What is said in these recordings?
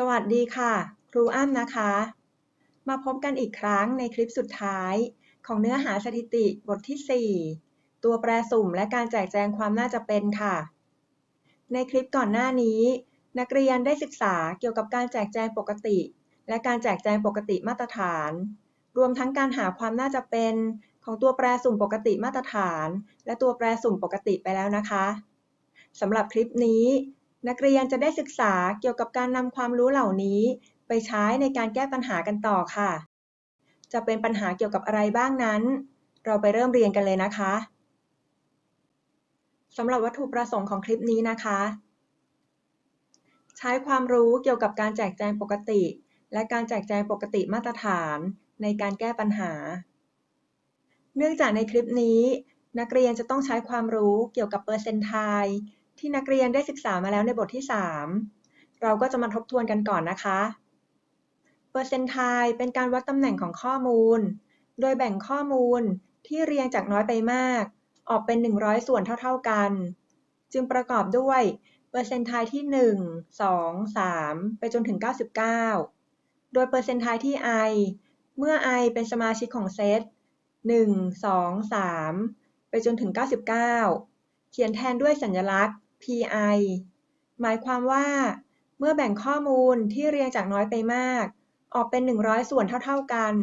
สวัสดีค่ะ ครูอ้ำนะคะ มาพบกันอีกครั้งในคลิปสุดท้าย ของเนื้อหาสถิติบทที่ 4 ตัวแปรสุ่มและการแจกแจงความน่าจะเป็นค่ะ ในคลิปก่อนหน้านี้ นักเรียนได้ศึกษาเกี่ยวกับการแจกแจงปกติ และการแจกแจงปกติมาตรฐาน รวมทั้งการหาความน่าจะเป็น ของตัวแปรสุ่มปกติมาตรฐาน และตัวแปรสุ่มปกติไปแล้วนะคะสำหรับคลิปนี้ นักเรียนจะได้ศึกษาเกี่ยวกับการนำความรู้เหล่านี้ ไปใช้ในการแก้ปัญหากันต่อค่ะ จะเป็นปัญหาเกี่ยวกับอะไรบ้างนั้น เราไปเริ่มเรียนกันเลยนะคะสำหรับวัตถุประสงค์ของคลิปนี้นะคะ ใช้ความรู้เกี่ยวกับการแจกแจงปกติ และการแจกแจงปกติมาตรฐานในการแก้ปัญหา เนื่องจากในคลิปนี้ นักเรียนจะต้องใช้ความรู้เกี่ยวกับเปอร์เซนต์ไท ที่นักเรียนได้ศึกษามาแล้วในบทที่ 3 เราก็จะมาทบทวนกันก่อนนะคะเปอร์เซนต์ไทเป็นการวัดตำแหน่งของข้อมูล โดยแบ่งข้อมูลที่เรียงจากน้อยไปมาก ออกเป็น 100 ส่วนเท่า ๆกัน จึงประกอบด้วยเปอร์เซนต์ไทที่ 1 2 3 ไปจนถึง 99 โดยเปอร์เซนต์ไทที่ i เมื่อ i เป็นสมาชิกของเซต1 2 3 ไปจนถึง 99 เขียนแทนด้วยสัญลักษณ์ pi หมายความว่า เมื่อแบ่งข้อมูลที่เรียงจากน้อยไปมาก ออกเป็น 100 ส่วนเท่า ๆกัน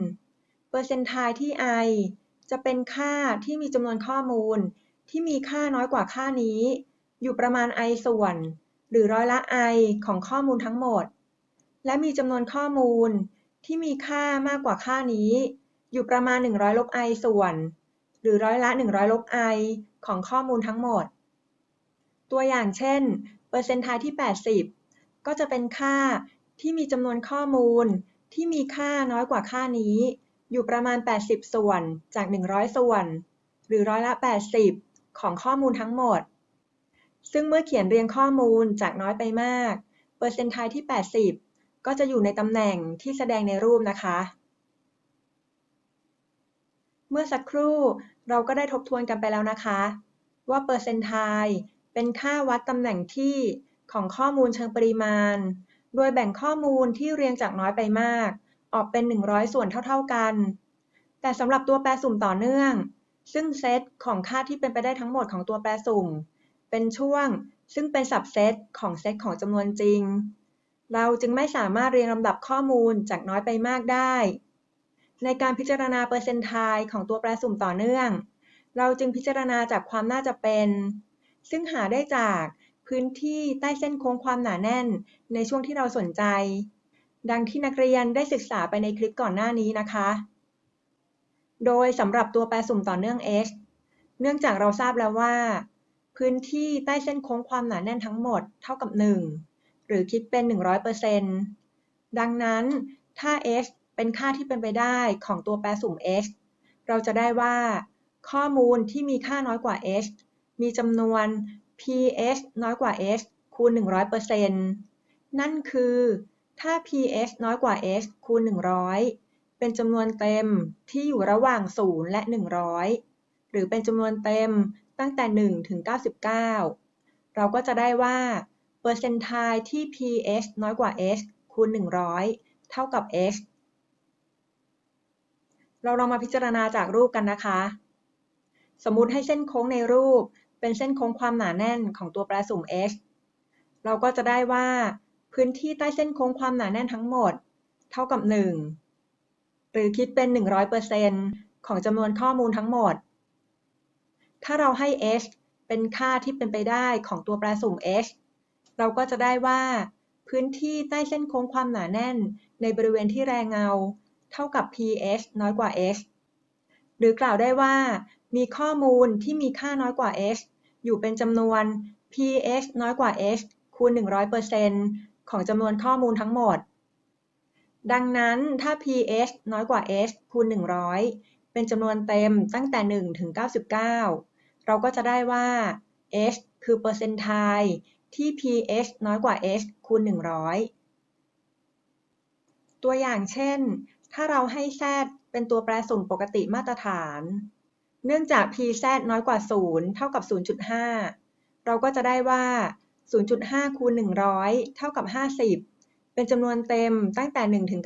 เปอร์เซนต์ไทที่ i จะเป็นค่าที่มีจำนวนข้อมูลที่มีค่าน้อยกว่าค่านี้ อยู่ประมาณ i ส่วน หรือร้อยละ i ของข้อมูลทั้งหมด และมีจำนวนข้อมูลที่มีค่ามากกว่าค่านี้ อยู่ประมาณ 100 ลบ i ส่วน หรือร้อยละ 100 ลบ i ของข้อมูลทั้งหมด ตัวอย่างเช่น เปอร์เซนต์ไทที่ 80 ก็จะเป็นค่าที่มีจำนวนข้อมูลที่มีค่าน้อยกว่าค่านี้ อยู่ประมาณ 80 ส่วนจาก 100 ส่วน หรือร้อยละ 80 ของข้อมูลทั้งหมด ซึ่งเมื่อเขียนเรียงข้อมูลจากน้อยไปมาก เปอร์เซนต์ไทที่ 80 ก็จะอยู่ในตำแหน่งที่แสดงในรูปนะคะ เมื่อสักครู่เราก็ได้ทบทวนกันไปแล้วนะคะ ว่าเปอร์เซนต์ไท เป็นค่าวัดตำแหน่งที่ของข้อมูลเชิงปริมาณ โดยแบ่งข้อมูลที่เรียงจากน้อยไปมาก ออกเป็น 100 ส่วนเท่า ๆกัน แต่สำหรับตัวแปรสุ่มต่อเนื่อง ซึ่งเซตของค่าที่เป็นไปได้ทั้งหมดของตัวแปรสุ่ม เป็นช่วงซึ่งเป็นสับเซตของเซตของจำนวนจริง เราจึงไม่สามารถเรียงลำดับข้อมูลจากน้อยไปมากได้ ในการพิจารณาเปอร์เซนต์ไทของตัวแปรสุ่มต่อเนื่อง เราจึงพิจารณาจากความน่าจะเป็น ซึ่งหาได้จากพื้นที่ใต้เส้นโค้งความหนาแน่นในช่วงที่เราสนใจ ดังที่นักเรียนได้ศึกษาไปในคลิปก่อนหน้านี้นะคะ โดยสำหรับตัวแปรสุ่มต่อเนื่อง h เนื่องจากเราทราบแล้วว่า พื้นที่ใต้เส้นโค้งความหนาแน่นทั้งหมดเท่ากับ 1 หรือคิดเป็น 100%ดังนั้นถ้า h เป็นค่าที่เป็นไปได้ของตัวแปรสุ่ม h เราจะได้ว่า ข้อมูลที่มีค่าน้อยกว่า h มีจำนวน pH น้อยกว่า h คูณ 100%นั่นคือถ้า pH น้อยกว่า h คูณ 100 เป็นจำนวนเต็มที่อยู่ระหว่าง 0 และ 100 หรือเป็นจำนวนเต็มตั้งแต่ 1 ถึง 99 เราก็จะได้ว่าเปอร์เซนต์ไทที่ pH น้อยกว่า h คูณ 100 เท่ากับ h เราลองมาพิจารณาจากรูปกันนะคะ สมมุติให้เส้นโค้งในรูป เป็นเส้นโค้งความหนาแน่นของตัวแปรสุ่ม h เราก็จะได้ว่า พื้นที่ใต้เส้นโค้งความหนาแน่นทั้งหมด เท่ากับ 1 หรือคิดเป็น 100%ของจำนวนข้อมูลทั้งหมด ถ้าเราให้ h เป็นค่าที่เป็นไปได้ของตัวแปรสุ่ม h เราก็จะได้ว่า พื้นที่ใต้เส้นโค้งความหนาแน่น ในบริเวณที่แรงเงา เท่ากับ ph น้อยกว่า h หรือกล่าวได้ว่า มีข้อมูลที่มีค่าน้อยกว่า h อยู่เป็นจำนวน pH น้อยกว่า h คูณ 100%ของจำนวนข้อมูลทั้งหมด ดังนั้นถ้า pH น้อยกว่า h คูณ 100 เป็นจำนวนเต็มตั้งแต่ 1 ถึง 99 เราก็จะได้ว่า h คือเปอร์เซนต์ไทที่ pH น้อยกว่า h คูณ 100 ตัวอย่างเช่น ถ้าเราให้ z เป็นตัวแปรสุ่มปกติมาตรฐาน เนื่องจาก pz น้อยกว่า 0 เท่ากับ 0.5 เราก็จะได้ว่า 0.5 คูณ 100 เท่ากับ 50 เป็นจำนวนเต็มตั้งแต่ 1 ถึง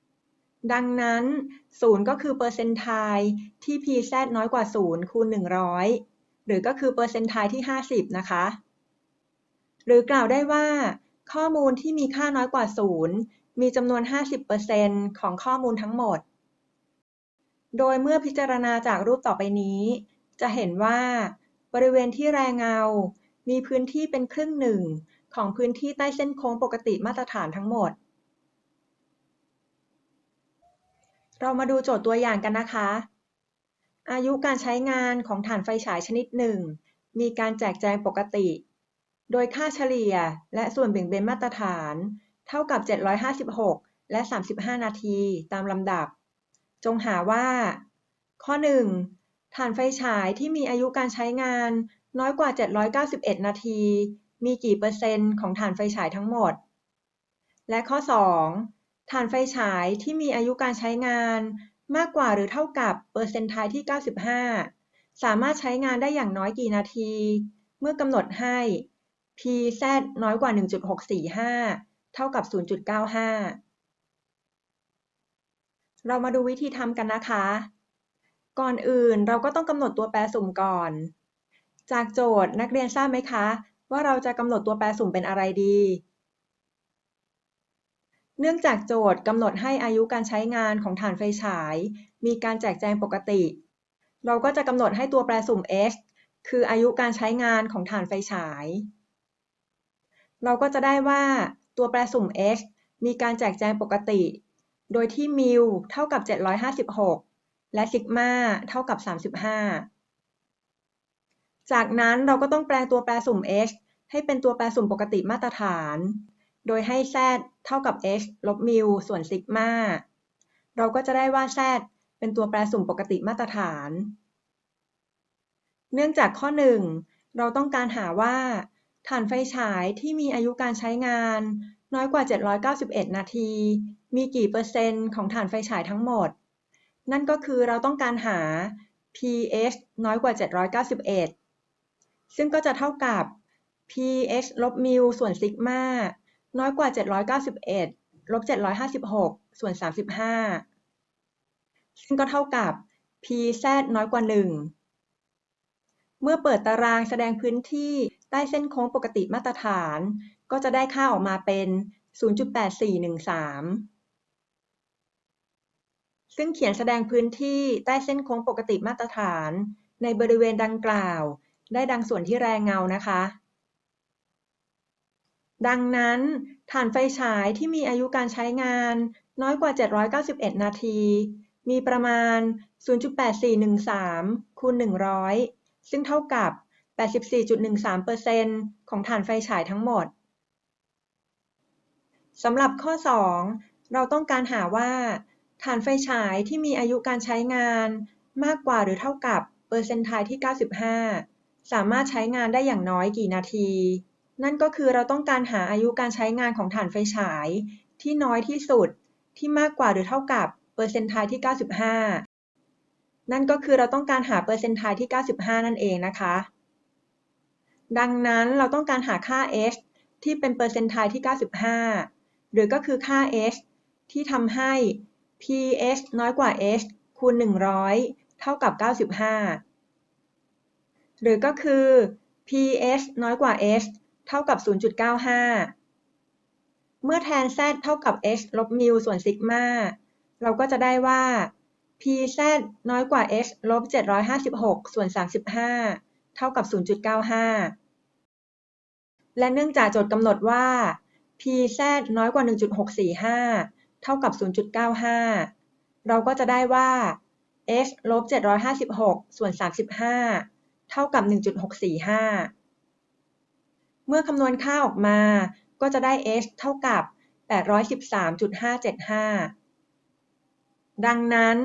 99 ดังนั้น 0 ก็คือเปอร์เซนต์ไทล์ที่ pz น้อยกว่า 0 คูณ 100 หรือก็คือเปอร์เซนต์ไทล์ที่ 50 นะคะ หรือกล่าวได้ว่า ข้อมูลที่มีค่าน้อยกว่า 0 มีจำนวน 50%ของข้อมูลทั้งหมด โดยเมื่อพิจารณาจากรูปต่อไปนี้ จะเห็นว่า บริเวณที่แรงเงา มีพื้นที่เป็นครึ่งหนึ่งของพื้นที่ใต้เส้นโค้งปกติมาตรฐานทั้งหมด เรามาดูโจทย์ตัวอย่างกันนะคะ อายุการใช้งานของถ่านไฟฉายชนิดหนึ่ง มีการแจกแจงปกติ โดยค่าเฉลี่ยและส่วนเบี่ยงเบนมาตรฐาน เท่ากับ 756 และ 35 นาที ตามลำดับ จงหาว่า ข้อ 1. ถ่านไฟฉายที่มีอายุการใช้งานน้อยกว่า 791 นาที มีกี่เปอร์เซ็นต์ของถ่านไฟฉายทั้งหมด และข้อ 2. ถ่านไฟฉายที่มีอายุการใช้งานมากกว่าหรือเท่ากับเปอร์เซ็นต์ไทล์ที่ 95 สามารถใช้งานได้อย่างน้อยกี่นาที เมื่อกำหนดให้ pz น้อยกว่า 1.645 เท่ากับ 0.95 เรามาดูวิธีทำกันนะคะ ก่อนอื่นเราก็ต้องกำหนดตัวแปรสุ่มก่อน จากโจทย์นักเรียนทราบไหมคะ ว่าเราจะกำหนดตัวแปรสุ่มเป็นอะไรดี เนื่องจากโจทย์กำหนดให้อายุการใช้งานของถ่านไฟฉาย มีการแจกแจงปกติ เราก็จะกำหนดให้ตัวแปรสุ่ม x คืออายุการใช้งานของถ่านไฟฉาย เราก็จะได้ว่าตัวแปรสุ่ม x มีการแจกแจงปกติ โดยที่มิวเท่ากับ 756 และซิกมาเท่ากับ 35 จากนั้นเราก็ต้องแปลงตัวแปรสุ่ม x ให้เป็นตัวแปรสุ่มปกติมาตรฐาน โดยให้ z เท่ากับ x ลบมิวส่วนซิกมาเราก็จะได้ว่า z เป็นตัวแปรสุ่มปกติมาตรฐาน เนื่องจากข้อ 1 เราต้องการหาว่า ถ่านไฟฉายที่มีอายุการใช้งาน น้อยกว่า 791 นาที มีกี่เปอร์เซ็นต์ของถ่านไฟฉายทั้งหมด นั่นก็คือเราต้องการหา pH น้อยกว่า 791 ซึ่งก็จะเท่ากับ pH ลบมิวส่วนซิกมาน้อยกว่า 791 ลบ 756 ส่วน 35 ซึ่งก็เท่ากับ pz น้อยกว่า 1 เมื่อเปิดตารางแสดงพื้นที่ใต้เส้นโค้งปกติมาตรฐาน ก็จะได้ค่าออกมาเป็น 0.8413 ซึ่งเขียนแสดงพื้นที่ใต้เส้นโค้งปกติมาตรฐาน ในบริเวณดังกล่าว ได้ดังส่วนที่แรงเงานะคะ ดังนั้นถ่านไฟฉายที่มีอายุการใช้งานน้อยกว่า 791 นาที มีประมาณ 0.8413 คูณ 100 ซึ่งเท่ากับ 84.13%ของถ่านไฟฉายทั้งหมด สำหรับข้อ 2 เราต้องการหาว่าถ่านไฟฉายที่มีอายุการใช้งานมากกว่าหรือเท่ากับเปอร์เซนต์ไทที่ 95 สามารถใช้งานได้อย่างน้อยกี่นาที นั่นก็คือเราต้องการหาอายุการใช้งานของถ่านไฟฉาย ที่น้อยที่สุดที่มากกว่าหรือเท่ากับเปอร์เซนต์ไทที่ 95 นั่นก็คือเราต้องการหาเปอร์เซนต์ไทที่ 95 นั่นเองนะคะ ดังนั้นเราต้องการหาค่า h ที่เป็นเปอร์เซนต์ไทที่ 95 หรือก็คือค่า h ที่ทำให้ pH น้อยกว่า h คูณ 100 เท่ากับ 95 หรือก็คือ pH น้อยกว่า h เท่ากับ 0.95 เมื่อแทน z เท่ากับ h ลบมิวส่วนซิกมาเราก็จะได้ว่า pz น้อยกว่า h ลบ 756 ส่วน 35 เท่ากับ 0.95 และเนื่องจากโจทย์กำหนดว่า pz น้อยกว่า 1.645 เท่ากับ 0.95 เราก็จะได้ว่า h ลบ 756 ส่วน 35 เท่ากับ 1.645 เมื่อคำนวณค่าออกมาก็จะได้ h เท่ากับ 813.575 ดังนั้น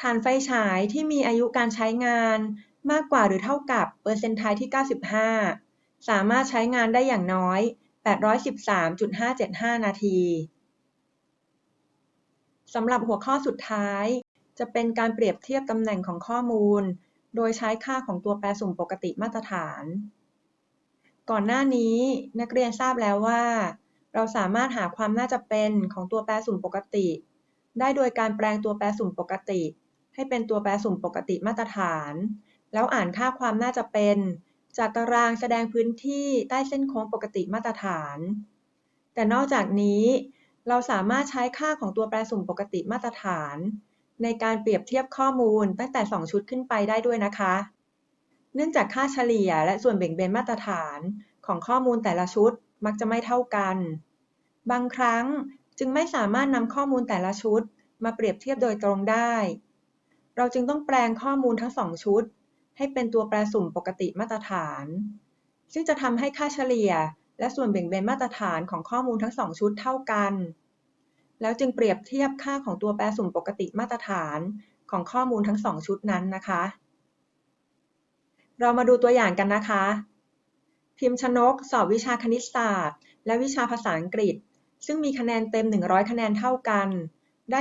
ถ่านไฟฉายที่มีอายุการใช้งานมากกว่าหรือเท่ากับเปอร์เซ็นต์ไทที่ 95 สามารถใช้งานได้อย่างน้อย 813.575 นาทีสำหรับหัวข้อสุดท้าย จะเป็นการเปรียบเทียบตำแหน่งของข้อมูล โดยใช้ค่าของตัวแปรสุ่มปกติมาตรฐาน ก่อนหน้านี้นักเรียนทราบแล้วว่า เราสามารถหาความน่าจะเป็นของตัวแปรสุ่มปกติ ได้โดยการแปลงตัวแปรสุ่มปกติ ให้เป็นตัวแปรสุ่มปกติมาตรฐาน แล้วอ่านค่าความน่าจะเป็น จากตารางแสดงพื้นที่ใต้เส้นโค้งปกติมาตรฐาน แต่นอกจากนี้ เราสามารถใช้ค่าของตัวแปรสุ่มปกติมาตรฐาน ในการเปรียบเทียบข้อมูลตั้งแต่ 2 ชุดขึ้นไปได้ด้วยนะคะ เนื่องจากค่าเฉลี่ยและส่วนแบ่งเบนมาตรฐานของข้อมูลแต่ละชุดมักจะไม่เท่ากัน บางครั้งจึงไม่สามารถนำข้อมูลแต่ละชุด มาเปรียบเทียบโดยตรงได้ เราจึงต้องแปลงข้อมูลทั้งสองชุด ให้เป็นตัวแปรสุ่มปกติมาตรฐาน ซึ่งจะทำให้ค่าเฉลี่ย และส่วนแบ่งเบนมาตรฐานของข้อมูลทั้งสองชุดเท่ากัน แล้วจึงเปรียบเทียบค่าของตัวแปรสุ่มปกติมาตรฐานของข้อมูลทั้งสองชุดนั้นนะคะ เรามาดูตัวอย่างกันนะคะ พิมพ์ชนก สอบวิชาคณิตศาสตร์ และวิชาภาษาอังกฤษ ซึ่งมีคะแนนเต็ม 100 คะแนนเท่ากัน ได้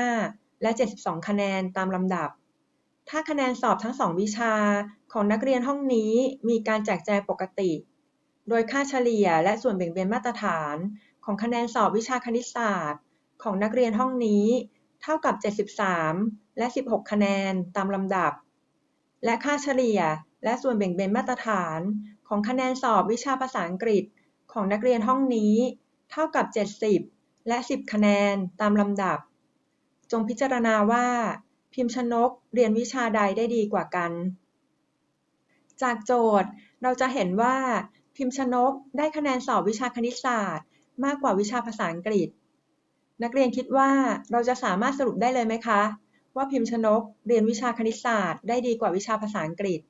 75 และ 72 คะแนนตามลำดับ ถ้าคะแนนสอบทั้ง 2 วิชาของนักเรียนห้องนี้มีการแจกแจงปกติ โดยค่าเฉลี่ยและส่วนแบ่งเบนมาตรฐานของคะแนนสอบวิชาคณิตศาสตร์ ของนักเรียนห้องนี้ เท่ากับ 73 และ 16 คะแนนตามลำดับ และค่าเฉลี่ยและส่วนแบ่งเบนมาตรฐานของคะแนนสอบวิชาภาษาอังกฤษของนักเรียนห้องนี้ เท่ากับ 70 และ 10 คะแนนตามลำดับ จงพิจารณาว่า พิมพ์ชนกเรียนวิชาใดได้ดีกว่ากัน จากโจทย์เราจะเห็นว่าพิมพ์ชนกได้คะแนนสอบวิชาคณิตศาสตร์ มากกว่าวิชาภาษาอังกฤษ นักเรียนคิดว่าเราจะสามารถสรุปได้เลยไหมคะ ว่าพิมพ์ชนกเรียนวิชาคณิตศาสตร์ ได้ดีกว่าวิชาภาษาอังกฤษ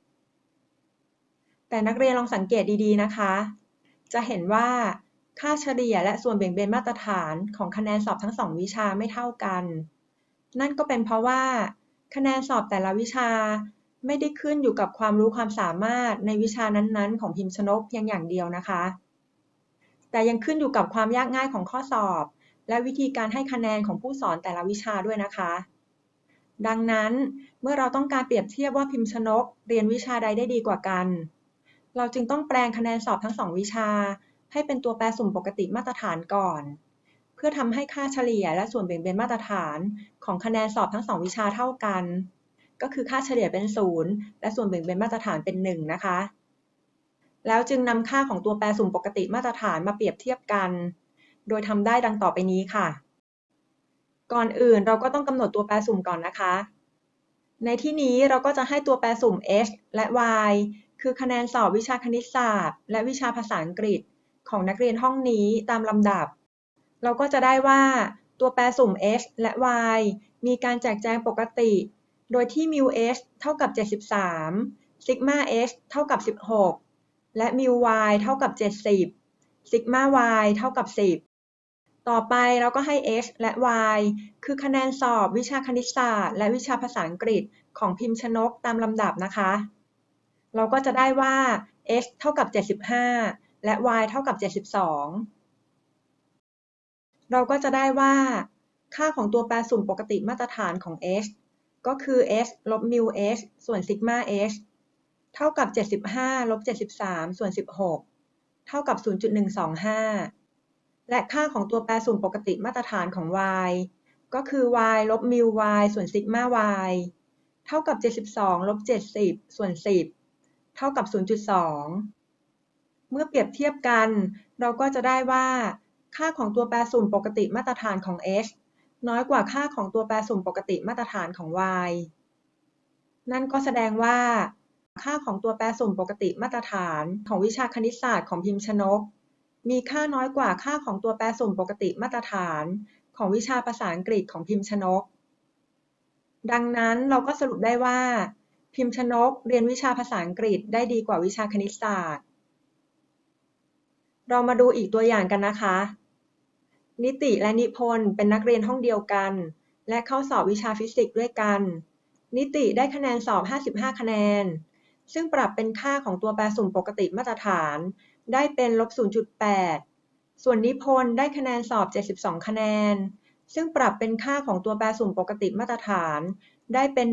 แต่นักเรียนลองสังเกตดีๆนะคะ จะเห็นว่าค่าเฉลี่ยและส่วนแบ่งเบนมาตรฐานของคะแนนสอบทั้งสองวิชาไม่เท่ากัน นั่นก็เป็นเพราะว่า คะแนนสอบแต่ละวิชาไม่ได้ขึ้นอยู่กับความรู้ความสามารถในวิชานั้นๆ ของพิมพ์ชนกเพียงอย่างเดียวนะคะ แต่ยังขึ้นอยู่กับความยากง่ายของข้อสอบ และวิธีการให้คะแนนของผู้สอนแต่ละวิชาด้วยนะคะ ดังนั้นเมื่อเราต้องการเปรียบเทียบว่าพิมพ์ชนก เรียนวิชาใดได้ดีกว่ากัน เราจึงต้องแปลงคะแนนสอบทั้งสองวิชา ให้เป็นตัวแปรสุ่มปกติมาตรฐานก่อน พื่อทำให้ค่าเฉลี่ยและส่วนแบ่งเบนมาตรฐานของคะแนนสอบทั้งสองวิชาเท่ากัน ก็คือค่าเฉลี่ยเป็นศูนย์และส่วนแบ่งเบนมาตรฐานเป็น 1 นะคะ แล้วจึงนำค่าของตัวแปรสุ่มปกติมาตรฐานมาเปรียบเทียบกัน โดยทำได้ดังต่อไปนี้ค่ะ ก่อนอื่นเราก็ต้องกำหนดตัวแปรสุ่มก่อนนะคะ ในที่นี้เราก็จะให้ตัวแปรสุ่ม h และ y คือคะแนนสอบวิชาคณิตศาสตร์ และวิชาภาษาอังกฤษ ของนักเรียนห้องนี้ตามลำดับ เราก็จะได้ว่าตัวแปรสุ่ม h และ y มีการแจกแจงปกติ โดยที่ mu h เท่ากับ 73 sigma h เท่ากับ 16 และ mu y เท่ากับ 70 sigma y เท่ากับ 10 ต่อไปเราก็ให้ h และ y คือคะแนนสอบวิชาคณิตศาสตร์และวิชาภาษาอังกฤษของพิมพ์ชนกตามลำดับนะคะ เราก็จะได้ว่า h เท่ากับ 75 และ y เท่ากับ 72 เราก็จะได้ว่า ค่าของตัวแปรสุ่มปกติมาตรฐานของ h ก็คือ h ลบ mu h ส่วน sigma h เท่ากับ 75 ลบ 73 ส่วน 16 เท่ากับ 0.125 และค่าของตัวแปรสุ่มปกติมาตรฐานของ y ก็คือ y ลบ mu y ส่วน sigma y เท่ากับ 72 ลบ 70 ส่วน 10 เท่ากับ 0.2 เมื่อเปรียบเทียบกัน เราก็จะได้ว่า ค่าของตัวแปรสุ่มปกติมาตรฐานของ h น้อยกว่าค่าของตัวแปรสุ่มปกติมาตรฐานของ y นั่นก็แสดงว่า ค่าของตัวแปรสุ่มปกติมาตรฐานของวิชาคณิตศาสตร์ของพิมพ์ชนก มีค่าน้อยกว่าค่าของตัวแปรสุ่มปกติมาตรฐาน ของวิชาภาษาอังกฤษของพิมพ์ชนก ดังนั้นเราก็สรุปได้ว่า พิมพ์ชนกเรียนวิชาภาษาอังกฤษได้ดีกว่าวิชาคณิตศาสตร์ เรามาดูอีกตัวอย่างกันนะคะ นิติและนิพนธ์เป็นนักเรียนห้องเดียวกัน และเข้าสอบวิชาฟิสิกส์ด้วยกัน นิติได้คะแนนสอบ 55 คะแนน ซึ่งปรับเป็นค่าของตัวแปรสุ่มปกติมาตรฐาน ได้เป็นลบ 0.8 ส่วนนิพนธ์ได้คะแนนสอบ 72 คะแนน ซึ่งปรับเป็นค่าของตัวแปรสุ่มปกติมาตรฐาน ได้เป็น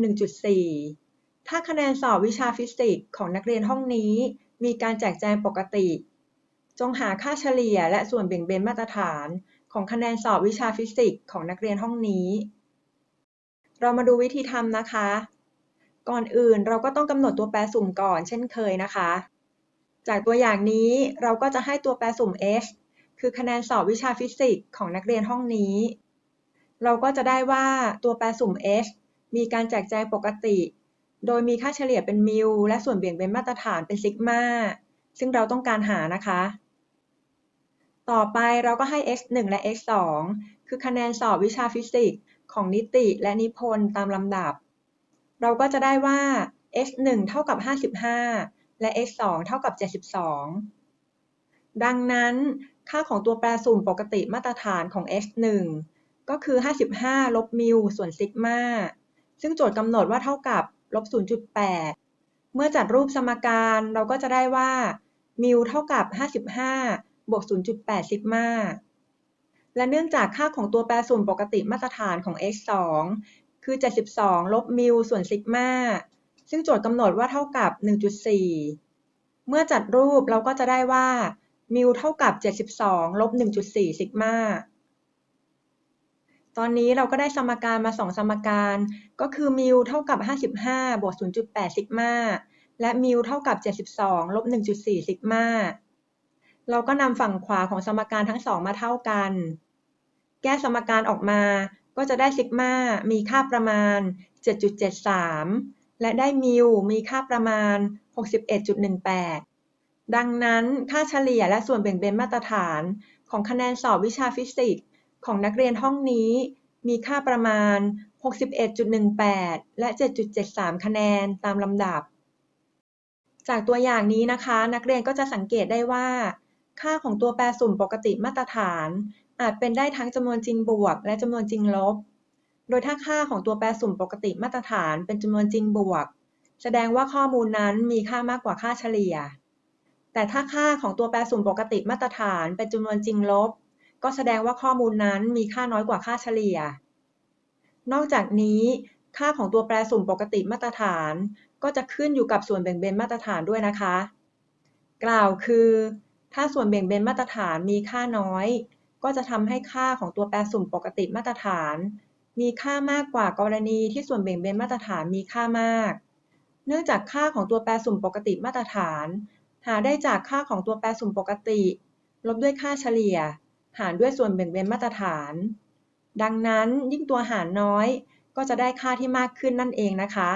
1.4 ถ้าคะแนนสอบวิชาฟิสิกส์ของนักเรียนห้องนี้ มีการแจกแจงปกติ จงหาค่าเฉลี่ยและส่วนเบี่ยงเบนมาตรฐาน ของคะแนนสอบวิชาฟิสิกส์ของนักเรียนห้องนี้ เรามาดูวิธีทำนะคะ ก่อนอื่นเราก็ต้องกำหนดตัวแปรสุ่มก่อนเช่นเคยนะคะ จากตัวอย่างนี้เราก็จะให้ตัวแปรสุ่ม h คือคะแนนสอบวิชาฟิสิกส์ของนักเรียนห้องนี้ เราก็จะได้ว่าตัวแปรสุ่ม h มีการแจกแจงปกติ โดยมีค่าเฉลี่ยเป็นมิลและส่วนเบี่ยงเบนมาตรฐานเป็นซิกมาซึ่งเราต้องการหานะคะ ต่อไปเราก็ให้ x 1 และ x 2 คือคะแนนสอบวิชาฟิสิกส์ของนิติและนิพนธ์ตามลำดับ เราก็จะได้ว่า x 1 เท่ากับ 55 และ x 2 เท่ากับ 72 ดังนั้นค่าของตัวแปรสุ่มปกติมาตรฐานของ x 1ก็คือ 55 ลบมิลส่วนซิกมาซึ่งโจทย์กำหนดว่าเท่ากับลบ 0.8 เมื่อจัดรูปสมการเราก็จะได้ว่ามิลเท่ากับ 55 บวก 0.8 ซิกมา และเนื่องจากค่าของตัวแปรสุ่มปกติมาตรฐานของ x 2คือ 72 ลบมิลส่วนซิกมาซึ่งโจทย์กำหนดว่าเท่ากับ 1.4 เมื่อจัดรูปเราก็จะได้ว่ามิลเท่ากับ 72 ลบ 1.4 ซิกมาตอนนี้เราก็ได้สมการมา 2 สมการ ก็คือมิลเท่ากับ 55 บวก 0.8 ซิกมาและมิลเท่ากับ 72 ลบ 1.4 ซิกมา เราก็นำฝั่งขวาของสมการทั้งสองมาเท่ากัน แก้สมการออกมาก็จะได้ซิกมามีค่าประมาณ 7.73 และได้มิลมีค่าประมาณ 61.18 ดังนั้นค่าเฉลี่ยและส่วนแบ่งเบนมาตรฐานของคะแนนสอบวิชาฟิสิกส์ของนักเรียนห้องนี้ มีค่าประมาณ 61.18 และ 7.73 คะแนนตามลำดับ จากตัวอย่างนี้นะคะ นักเรียนก็จะสังเกตได้ว่า ค่าของตัวแปรสุ่มปกติมาตรฐาน อาจเป็นได้ทั้งจำนวนจริงบวก และจำนวนจริงลบ โดยถ้าค่าของตัวแปรสุ่มปกติมาตรฐานเป็นจำนวนจริงบวก แสดงว่าข้อมูลนั้นมีค่ามากกว่าค่าเฉลี่ย แต่ถ้าค่าของตัวแปรสุ่มปกติมาตรฐานเป็นจำนวนจริงลบ ก็แสดงว่าข้อมูลนั้นมีค่าน้อยกว่าค่าเฉลี่ย นอกจากนี้ ค่าของตัวแปรสุ่มปกติมาตรฐาน ก็จะขึ้นอยู่กับส่วนแบ่งเบนมาตรฐานด้วยนะคะ กล่าวคือ ถ้าส่วนแบ่งเบนมาตรฐานมีค่าน้อย ก็จะทำให้ค่าของตัวแปรสุ่มปกติมาตรฐาน มีค่ามากกว่ากรณีที่ส่วนแบ่งเบนมาตรฐานมีค่ามาก เนื่องจากค่าของตัวแปรสุ่มปกติมาตรฐาน หาได้จากค่าของตัวแปรสุ่มปกติ ลบด้วยค่าเฉลี่ย หารด้วยส่วนแบ่งเบนมาตรฐาน ดังนั้นยิ่งตัวหารน้อย ก็จะได้ค่าที่มากขึ้นนั่นเองนะคะ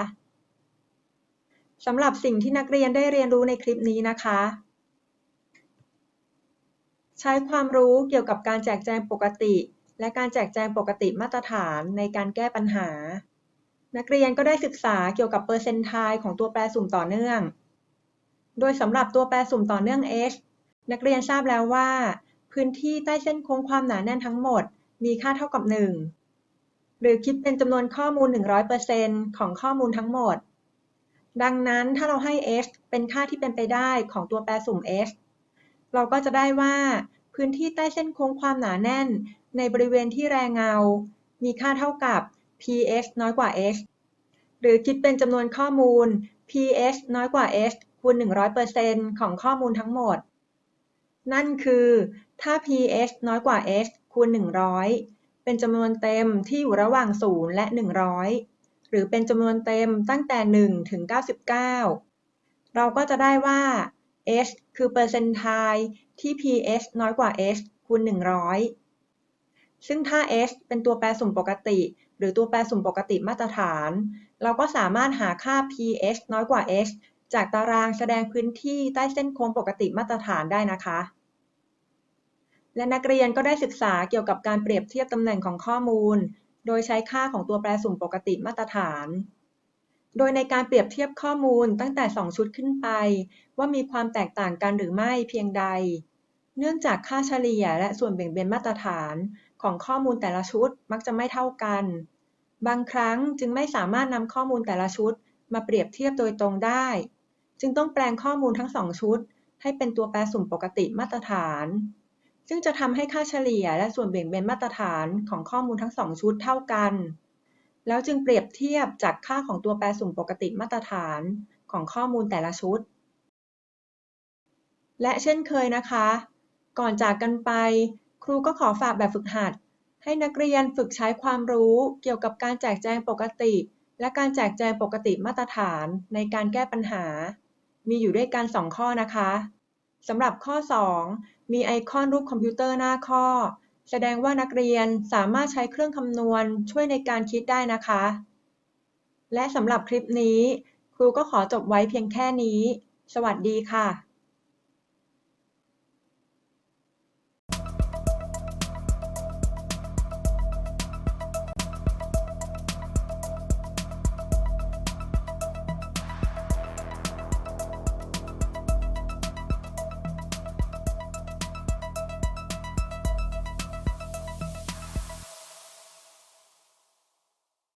สำหรับสิ่งที่นักเรียนได้เรียนรู้ในคลิปนี้นะคะ ใช้ความรู้เกี่ยวกับการแจกแจงปกติ และการแจกแจงปกติมาตรฐานในการแก้ปัญหา นักเรียนก็ได้ศึกษาเกี่ยวกับเปอร์เซนต์ไทของตัวแปรสุ่มต่อเนื่อง โดยสำหรับตัวแปรสุ่มต่อเนื่อง h นักเรียนทราบแล้วว่า พื้นที่ใต้เส้นโค้งความหนาแน่นทั้งหมด มีค่าเท่ากับ 1 หรือคิดเป็นจำนวนข้อมูล 100%ของข้อมูลทั้งหมด ดังนั้นถ้าเราให้ h เป็นค่าที่เป็นไปได้ของตัวแปรสุ่ม h เราก็จะได้ว่า พื้นที่ใต้เส้นโค้งความหนาแน่น ในบริเวณที่แรงเงา มีค่าเท่ากับ ph น้อยกว่า h หรือคิดเป็นจำนวนข้อมูล ph น้อยกว่า h คูณ 100%ของข้อมูลทั้งหมด นั่นคือ ถ้า ph น้อยกว่า h คูณ 100 เป็นจำนวนเต็มที่อยู่ระหว่าง 0 และ 100 หรือเป็นจำนวนเต็มตั้งแต่ 1 ถึง 99 เราก็จะได้ว่า h คือเปอร์เซนต์ไทล์ที่ ph น้อยกว่า h คูณ 100 ซึ่งถ้า h เป็นตัวแปรสุ่มปกติ หรือตัวแปรสุ่มปกติมาตรฐาน เราก็สามารถหาค่า ph น้อยกว่า h จากตารางแสดงพื้นที่ใต้เส้นโค้งปกติมาตรฐานได้นะคะ และนักเรียนก็ได้ศึกษาเกี่ยวกับการเปรียบเทียบตำแหน่งของข้อมูล โดยใช้ค่าของตัวแปรสุ่มปกติมาตรฐาน โดยในการเปรียบเทียบข้อมูลตั้งแต่ 2 ชุดขึ้นไป ว่ามีความแตกต่างกันหรือไม่เพียงใด เนื่องจากค่าเฉลี่ยและส่วนแบ่งเบนมาตรฐานของข้อมูลแต่ละชุดมักจะไม่เท่ากัน บางครั้งจึงไม่สามารถนำข้อมูลแต่ละชุด มาเปรียบเทียบโดยตรงได้ จึงต้องแปลงข้อมูลทั้งสองชุด ให้เป็นตัวแปรสุ่มปกติมาตรฐาน ซึ่งจะทำให้ค่าเฉลี่ยและส่วนเบี่ยงเบนมาตรฐานของข้อมูลทั้งสองชุดเท่ากัน แล้วจึงเปรียบเทียบจากค่าของตัวแปรสุ่มปกติมาตรฐานของข้อมูลแต่ละชุด และเช่นเคยนะคะ ก่อนจากกันไป ครูก็ขอฝากแบบฝึกหัด ให้นักเรียนฝึกใช้ความรู้เกี่ยวกับการแจกแจงปกติ และการแจกแจงปกติมาตรฐานในการแก้ปัญหา มีอยู่ด้วยกัน 2 ข้อนะคะสำหรับข้อ 2 มีไอคอนรูปคอมพิวเตอร์หน้าข้อ แสดงว่านักเรียนสามารถใช้เครื่องคำนวณช่วยในการคิดได้นะคะ และสำหรับคลิปนี้ ครูก็ขอจบไว้เพียงแค่นี้ สวัสดีค่ะ